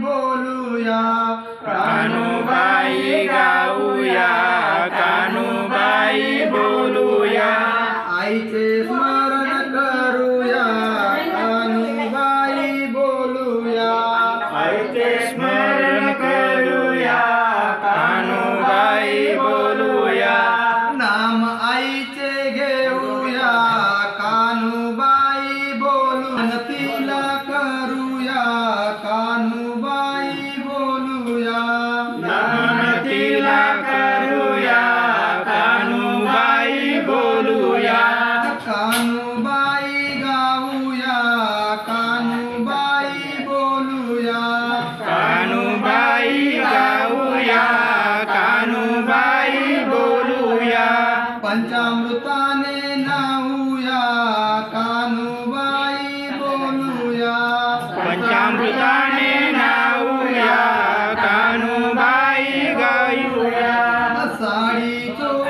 बोलूया. कानूबाई गाऊया कानूबाई बोलूया. आईचे स्मरण करूया कानूबाई बोलूया. आईचे स्मरण करूया कानूबाई बोलूया. नाम आईचे घेऊया कानूबाई बोलून तिला करूया. कानू पंचामृताने नाहूया कानुबाई बोलूया. पंचामृताने नाऊया कानुबाई गायूया. साडी चोळी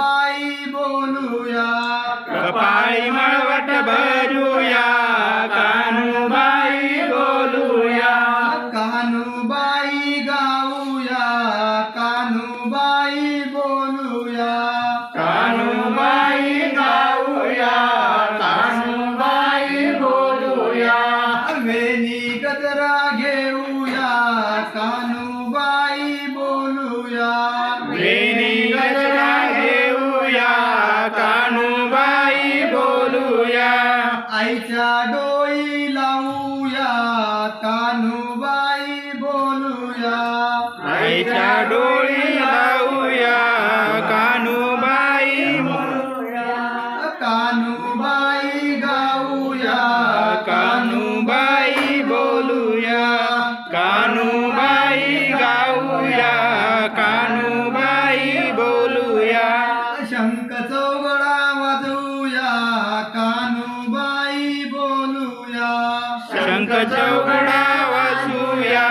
कानुबाई बोलूया. कपाळी मळवट भरूया. कानुबाई बोलूया. कानुबाई गाऊया. कानुबाई बोलूया. कानुबाई गाऊया. कानुबाई बोलूया. वेणी गजरा घेऊया. कानुबाई কানু शंख चौघडा वाजूया